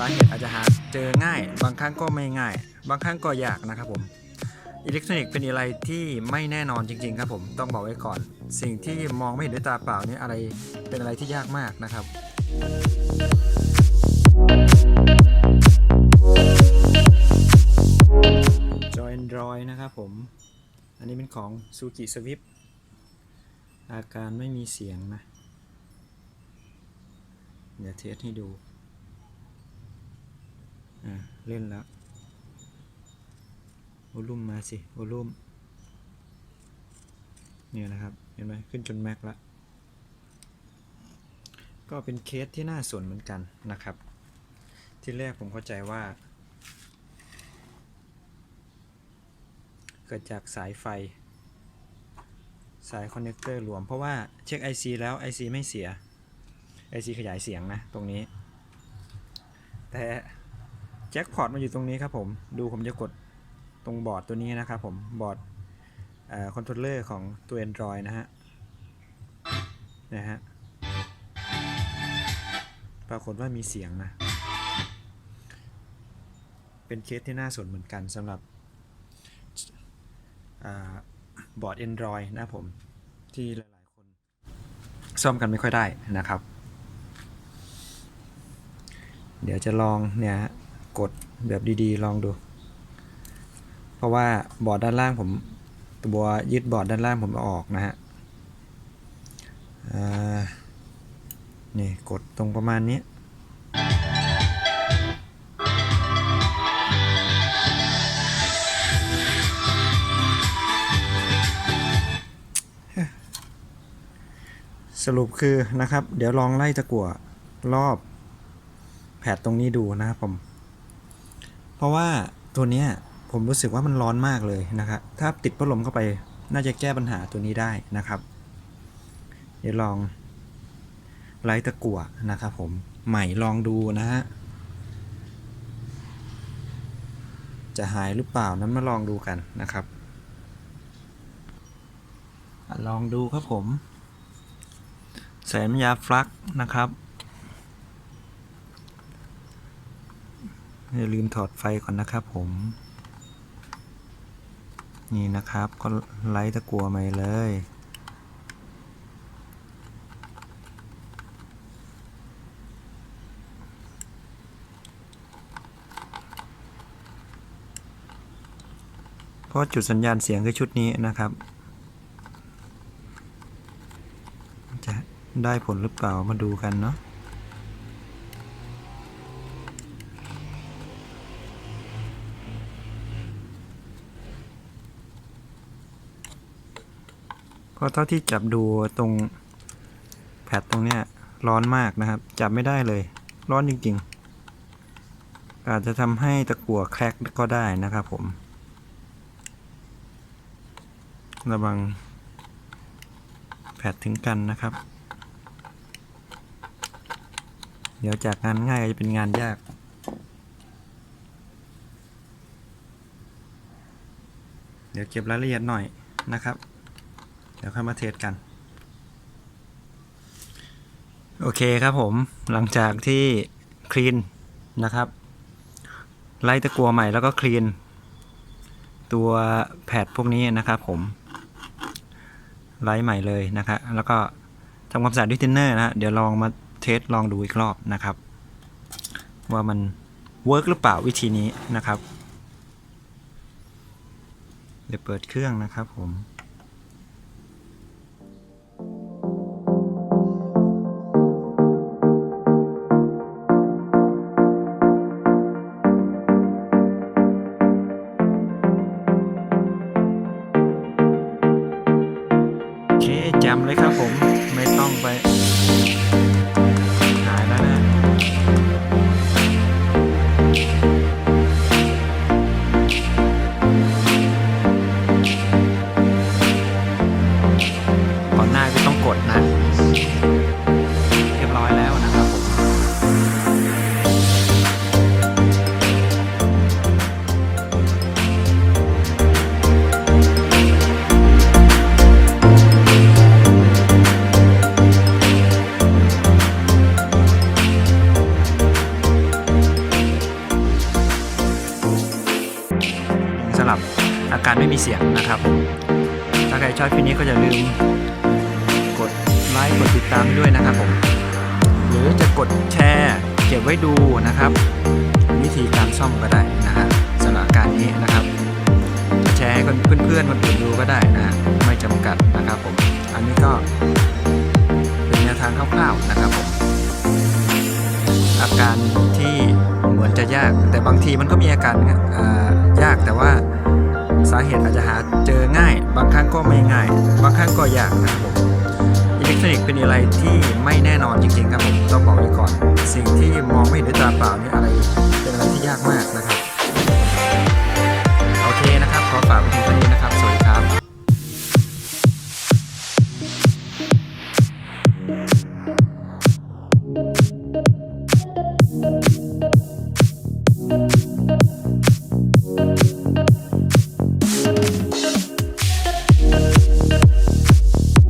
สาเหตุอาจจะหาเจอง่าย บางครั้งก็ไม่ง่าย บางครั้งก็ยากนะครับผมอิเล็กทรอนิกส์เป็นอะไรที่ไม่แน่นอนจริง ๆ ครับผมต้องบอกไว้ก่อน สิ่งที่มองไม่เห็นด้วยตาเปล่านี่อะไรเป็นอะไรที่ยากมากนะครับจอย Android นะครับผม อันนี้เป็นของ Suki Swift อาการไม่มีเสียงนะ เดี๋ยวเทสให้ดู อ่าเล่นแล้ววอลุ่มมาสิวอลุ่มเนี่ยนะครับ เห็นไหมขึ้นจนแม็กละก็เป็นเคสที่น่าสนเหมือนกันนะครับ ที่แรกผมเข้าใจว่า เกิดจากสายไฟ สายคอนเนคเตอร์รวม เพราะว่าเช็ค IC แล้ว IC ไม่เสีย IC ขยายเสียงนะ ตรงนี้ แต่ แจ็คพอตมาอยู่ตรงนี้ครับผม ดูผมจะกดตรงบอร์ดตัวนี้นะครับผม บอร์ดคอนโทรลเลอร์ของตัว Android นะฮะ นะฮะ ปรากฏว่ามีเสียงนะ เป็นเคสที่น่าสนเหมือนกันสำหรับบอร์ด Android นะผม ที่หลาย ๆ คน ซ่อมกันไม่ค่อยได้นะครับ เดี๋ยวจะลองเนี่ยฮะ กดแบบดีๆ ลองดู เพราะว่าบอร์ดด้านล่างผมตัวยึดบอร์ดด้านล่างผมอาออกนะฮะนี่กดตรงประมาณนี้สรุปคือนะครับ เดี๋ยวลองไล่ตะกั่วรอบแผดตรงนี้ดูนะครับผม เพราะว่าตัวเนี้ยผมรู้สึกว่ามันร้อนมากเลยนะครับ ถ้าติดพัดลมเข้าไปน่าจะแก้ปัญหาตัวนี้ได้นะครับ เดี๋ยวลองไล่ตะกั่วนะครับผมใหม่ลองดูนะฮะ จะหายหรือเปล่านั้นมาลองดูกันนะครับ ลองดูครับผม ใส่น้ำยาฟลักนะครับ อย่าลืมถอดไฟก่อนนะครับผม นี่นะครับก็ไล่ตะกัวใหม่เลย เพราะจุดสัญญาณเสียงคือชุดนี้นะครับ จะได้ผลหรือเปล่ามาดูกันเนาะ เพราะเท่าที่จับดูตรงแพดตรงเนี้ยร้อนมากนะครับ จับไม่ได้เลย ร้อนจริง ๆ อาจจะทำให้ตะกั่วแครกก็ได้นะครับผม ระวังแผดถึงกันนะครับ เดี๋ยวจากงานง่ายจะเป็นงานยาก เดี๋ยวเก็บรายละเอียดหน่อยนะครับ เดี๋ยวค่อยมาเทสกัน โอเคครับผมหลังจากที่คลีนนะครับ ไล่ตะกัวใหม่แล้วก็คลีน ตัวแพดพวกนี้นะครับผม ไลท์ใหม่เลยนะครับแล้วก็ทำความสะอาดด้วยเทนเนอร์นะเดี๋ยวลองมาเทสลองดูอีกรอบนะครับ ว่ามันเวิร์กหรือเปล่าวิธีนี้นะครับ เดี๋ยวเปิดเครื่องนะครับผม ไม่ การไม่มีเสียงนะครับผมถ้าใครชอบคลิปนี้ก็อย่าลืมกดไลค์กดติดตามด้วยนะครับผม หรือจะกดแชร์เก็บไว้ดูนะครับ วิธีการซ่อมก็ได้นะฮะสำหรับอาการนี้นะครับ แชร์ให้คนเพื่อนๆคนอื่นดูก็ได้นะฮะไม่จำกัดนะครับผม อันนี้ก็เป็นแนวทางคร่าวๆนะครับผม อาการที่เหมือนจะยาก แต่บางทีมันก็มีอาการยากแต่ว่าาเหตุอาจจะหาเจอง่าย บางครั้งก็ไม่ง่าย บางครั้งก็ยากนะครับผมอิเล็กทรอนิกส์เป็นอะไรที่ไม่แน่นอนจริงๆครับผมต้องบอกไว้ก่อน สิ่งที่มองไม่เห็นด้วยตาเปล่านี่อะไรเป็นอะไรที่ยากมากนะครับโอเคนะครับขอฝากไว้เพียงเท่านี้นะครับ สวัสดีครับ